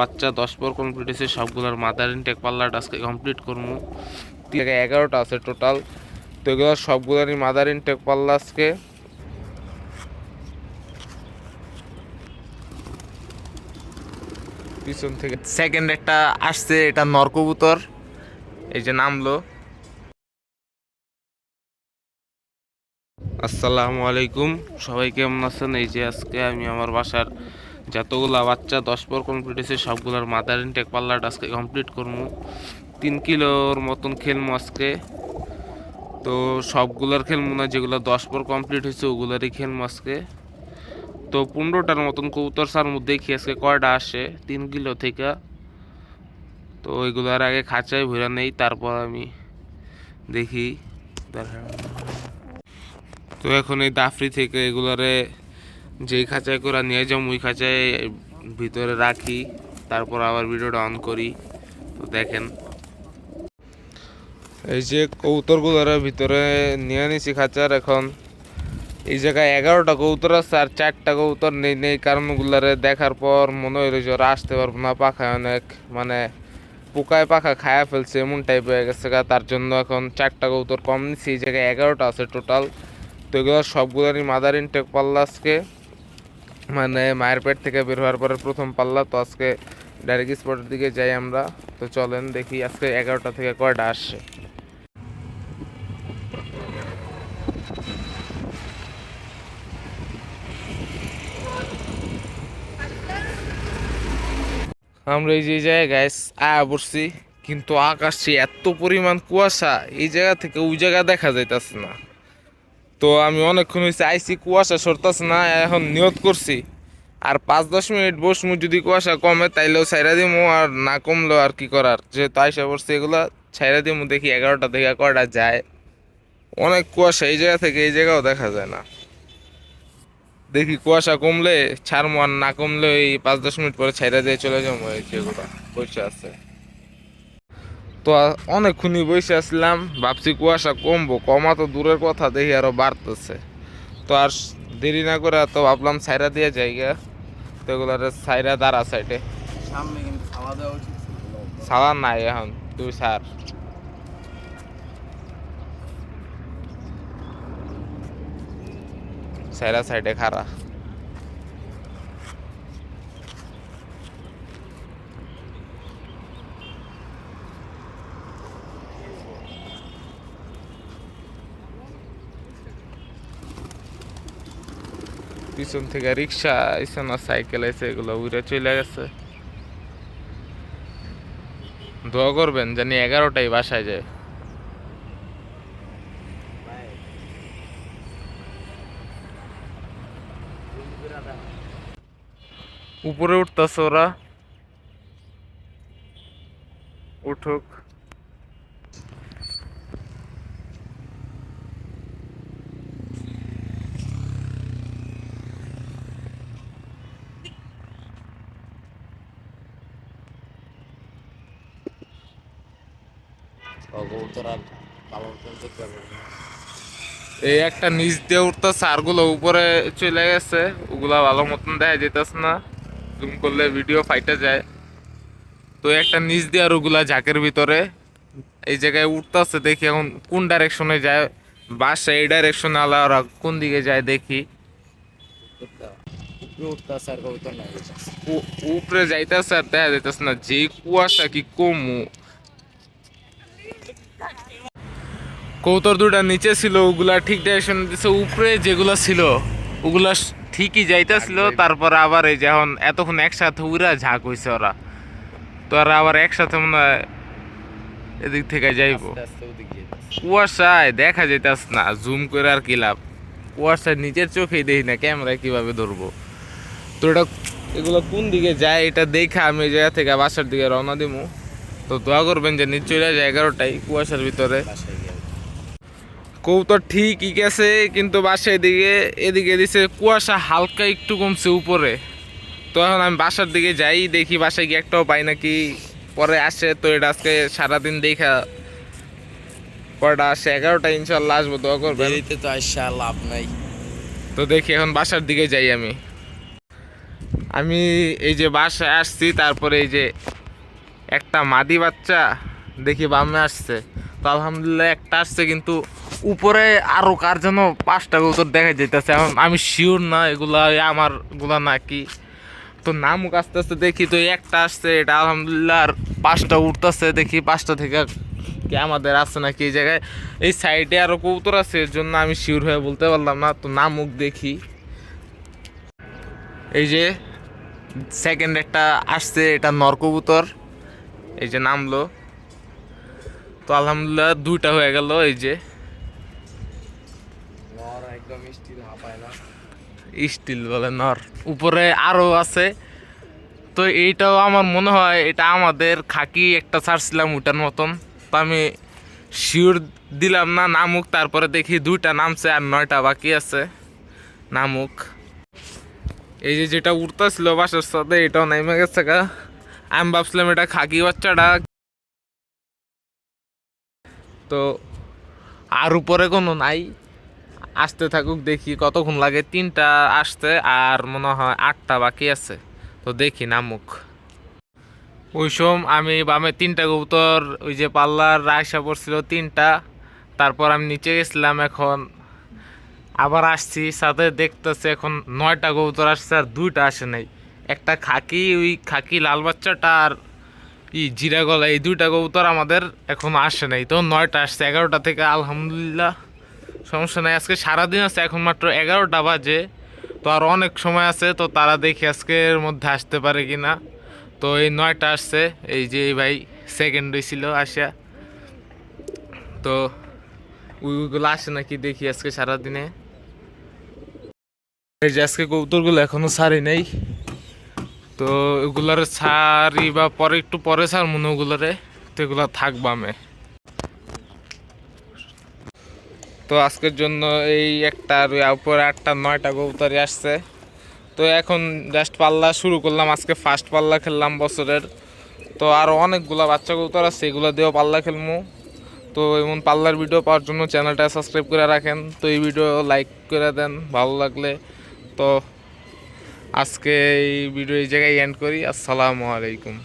বাচ্চা, দশ পর কমপ্লিট হয়েছে, সবগুলোর মাদার ইনটেক পাল্লাটা আজকে কমপ্লিট করব এগারোটা আছে টোটাল তো এগুলো সবগুলোরই মাদার ইনটেক পাল্লা আজকে। পিছন থেকে সেকেন্ড একটা আসছে, এটা নরকবুতর। এই যে নামলো। আসসালামু আলাইকুম। সবাই কেমন আছেন? এই যে আজকে আমি আমার বাসার যতগুলা বাচ্চা, দশ পর কমপ্লিট হয়েছে, সবগুলোর মাদার ইনটেক পাল্লাটা আজকে কমপ্লিট করব তিন কিলোর মতন খেলব আজকে। তো সবগুলার খেলব না, যেগুলো দশ পর কমপ্লিট হয়েছে, ওগুলারই খেলব আজকে। তো পনেরোটার মতন কবুতর সার দেখি আজকে কয়টা আসে, তিন কিলো থেকে। তো ওইগুলোর আগে খাঁচায় ভরা নেই, তারপর আমি দেখা- তো এখন এই দাফরি থেকে এগুলারে যেই খাঁচায় করে নিয়ে যাও ওই খাঁচায় ভিতরে রাখি, তারপর আবার ভিডিওটা অন করি। তো দেখেন। এই যে কবুতরগুলোর ভিতরে নিয়ে নিছি খাঁচার এখন। এই জায়গায় এগারোটা কৌতর আছে আর চারটা কবুতর নেই নেই কারণ ওগুলারে দেখার পর মনে হইল যে ওরা আসতে পারব না পাখায় অনেক মানে পোকায় পাখা খায়া ফেলছে, এমন টাইপ হয়ে গেছে তার জন্য এখন চারটা কৌতর কম নিছি, এই জায়গায় এগারোটা আছে টোটাল তো এগুলো সবগুলোরই মাদার ইনটেক পাল্লা আজকে। মানে মায়ের পেট থেকে বের হওয়ার পরে প্রথম পাল্লা, তো আজকে ডাইরেক্ট স্পটের দিকে যাই আমরা। তো চলেন দেখি আজকে এগারোটা থেকে কয়টা আসছে। আমরা এই যে জায়গায় আয়া পড়ছি, কিন্তু আকাশে এত পরিমাণ কুয়াশা, এই জায়গা থেকে ওই জায়গা দেখা যাইতেছে না। তো আমি অনেকক্ষণ হয়েছে আইসি কুয়াশা সরতাছে না, এখন নিয়ত করছি। আর পাঁচ দশ মিনিট বসমু, যদি কুয়াশা কমে, তাইলেও ছাইরা দিমু, আর না কমলেও আর কি করার? যেহেতু আইসা পড়ছি এগুলা ছাইরা দিমু, দেখি এগারোটা থেকে কয়টা যায়। অনেক কুয়াশা এই জায়গা থেকে এই জায়গাও দেখা যায় না। দেখি কুয়াশা কমলে, ছাড়মু আর না কমলে ওই পাঁচ দশ মিনিট পরে ছাইরা দিয়ে চলে যাব, এই যেগুলো বসে আছে। তো অনেকক্ষণই বসে আসলাম ভাবছি কুয়াশা কমবো কমা তো দূরের কথা দেখি আরও বাড়তেছে। তো আর দেরি না করে তো ভাবলাম সাইরা দিয়ে জায়গা তো এগুলার সাইরা দাঁড়া সাইডে। সালার নাই এখন তুই সার সাইরা সাইডে খারা পিছন থেকে রিক্সা আইসে না, সাইকেল আইসে এগুলো উড়ে চলে গেছে। দোয়া করবেন জানি এগারোটাই বাসায় যায়। উপরে উঠতেছে ওরা। উঠুক কবুতর আর পালন করতে পারবে না। এই একটা নিচ দিয়ে উঠতেছে আরগুলো উপরে চলে গেছে। ওগুলা ভালো মতন দেখা যেতেছে না। জুম করলে ভিডিও ফাইটে যায়। তো একটা নিচ দিয়ে আর ওগুলা ঝাঁকের ভিতরে এই জায়গায় উঠতেছে দেখি এখন কোন ডাইরেকশনে যায়। বাসা এই ডাইরেকশনে আলা ওরা কোন দিকে যায় দেখি। উপরে যাইতেছে আর দেখা যাইতেছে না। যে কুয়াশা কি কমু। কৌতর দুটা নিচে ছিল ওগুলা ঠিক ডাইরেকশন দিছে। উপরে যেগুলা ছিল ওগুলা ঠিকই যাইতেছিল। তারপর আবার এই যখন এতক্ষণ একসাথে উড়া ঝাঁক হইছে ওরা। তো আর আবার একসাথে মনে হয় এদিক থেকে যাইবো। কুয়াশায় দেখা যাইতাস না জুম করে আর কি লাভ। কুয়াশায় নিজের চোখেই দেখি না ক্যামেরায় কীভাবে ধরবো। তো এটা এগুলো কোন দিকে যায় এটা দেখে আমি এই জায়গা থেকে বাসার দিকে রওনা দিমু। তো দোয়া করবেন যে নিচে চলে যায় এগারোটাই কুয়াশার ভিতরে। কৌতর ঠিকই গেছে কিন্তু বাসার এদিকে এদিকে দিছে কুয়াশা হালকা একটু কমছে উপরে। তো এখন আমি বাসার দিকে যাই দেখি বাসায় গিয়ে একটাও পাই নাকি পরে আসে। তো এটা আজকে সারাদিন দেখা কয়টা আসে এগারোটা ইনশাল্লাহ আসব দোয়া করবেন। দেরিতে তো আসা লাভ নাই। তো দেখি এখন বাসার দিকে যাই আমি। আমি এই যে বাসায় আসছি তারপরে এই যে একটা মাদি বাচ্চা দেখি বামে আসছে। তো আলহামদুলিল্লাহ একটা আসছে কিন্তু উপরে আরও কার যেন পাঁচটা কবুতর দেখা যাইতেছে আমি শিওর না এগুলা আমারগুলা নাকি। তো নামুক আস্তে আস্তে দেখি তো একটা আসছে, এটা আলহামদুলিল্লাহ আর পাঁচটা উঠতেছে, দেখি পাঁচটা থেকে কি আমাদের আছে নাকি এই জায়গায়। এই সাইডে আরও কবুতর আছে, এর জন্য আমি শিওর হয়ে বলতে পারলাম না। তো নামুক দেখি। এই যে সেকেন্ড একটা আসছে, এটা নর কবুতর। এই যে নামলো। তো আলহামদুলিল্লাহ দুইটা হয়ে গেল, এই যে নর একদম স্টিল বলে নর। উপরে আরও আছে। তো এইটাও আমার মনে হয় এটা আমাদের খাকি একটা ছাড়ছিলাম ওটার মতন। তো আমি শিওর দিলাম না নামুক, তারপরে দেখি দুইটা নামছে আর নয়টা বাকি আছে। নামুক। এই যে যেটা উঠতেছিল বাসার সাথে, এটাও নেমে গেছে গা। আমি ভাবছিলাম এটা খাকি বাচ্চাটা। তো আর উপরে কোনো নাই। আসতে থাকুক, দেখি কতক্ষণ লাগে। তিনটা আসতে আর মনে হয় আটটা বাকি আছে। তো দেখি নামুক। ওই সময় আমি বামে তিনটা কবুতর, ওই যে পাল্লার রায়সা পড়ছিল তিনটা। তারপর আমি নিচে গেছিলাম এখন। আবার আসছি, সাথে দেখতেছি এখন নয়টা কবুতর আসছে আর দুইটা আসে নাই। একটা খাকি, ওই খাকি লাল বাচ্চাটা আর ই জিরা গলা, এই দুইটা কবুতর আমাদের এখন আসে নাই। তো নয়টা আসছে, এগারোটা থেকে আলহামদুলিল্লাহ। সমস্যা নাই, আজকে সারাদিন আছে, এখন মাত্র এগারোটা বাজে। তো আর অনেক সময় আছে, তো তারা দেখি আজকের মধ্যে আসতে পারে কি না তো এই নয়টা আসছে, এই যে এই ভাই সেকেন্ড হয়েছিল আসা তো ওইগুলো আসে নাকি দেখি আজকে সারাদিনে। এই যে আজকে কবুতরগুলো এখনও ছাড়ি নেই। তো ওগুলারে ছাড়ি বা পরে একটু পরে ছাড় মনে ওগুলোরে। তো এগুলো থাকবা আমি তো আজকের জন্য এই একটা আর উপরে আটটা, নয়টা কবুতরই আসছে। তো এখন জাস্ট পাল্লা শুরু করলাম, আজকে ফার্স্ট পাল্লা খেললাম বছরের। তো আরও অনেকগুলা বাচ্চা কবুতর আছে, এগুলো দিয়েও পাল্লা খেলব তো এমন পাল্লার ভিডিও পাওয়ার জন্য চ্যানেলটা সাবস্ক্রাইব করে রাখেন। তো এই ভিডিও লাইক করে দেন, ভালো লাগলে। তো আজকে এই ভিডিও এই জায়গায় এন্ড করি। আসসালামু আলাইকুম।